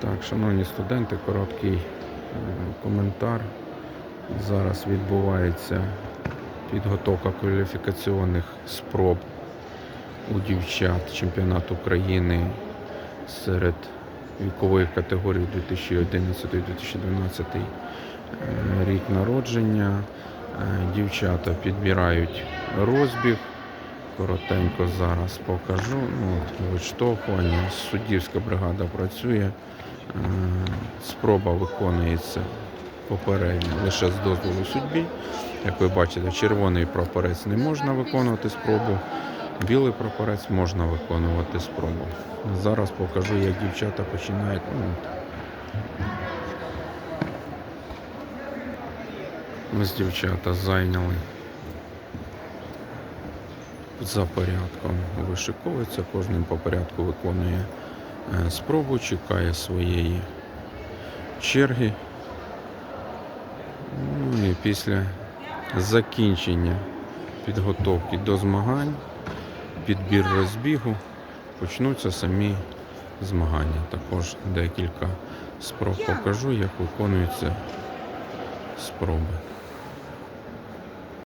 Так, шановні студенти, короткий е, коментар. Зараз відбувається підготовка кваліфікаційних спроб у дівчат чемпіонат України серед вікової категорії 2011-2012 е, рік народження. Е, Дівчата підбирають розбіг. Коротенько зараз покажу. Ну, виштовхування. Суддівська бригада працює. Спроба виконується попередньо лише з дозволу судді. Як ви бачите, червоний прапорець не можна виконувати спробу, білий прапорець можна виконувати спробу. Зараз покажу, як дівчата починають. Ну, от. Ось дівчата зайняли за порядком вишиковується, кожним по порядку виконує спробу, чекає своєї черги. Ну і після закінчення підготовки до змагань, підбір розбігу, почнуться самі змагання. Також декілька спроб покажу, як виконуються спроби.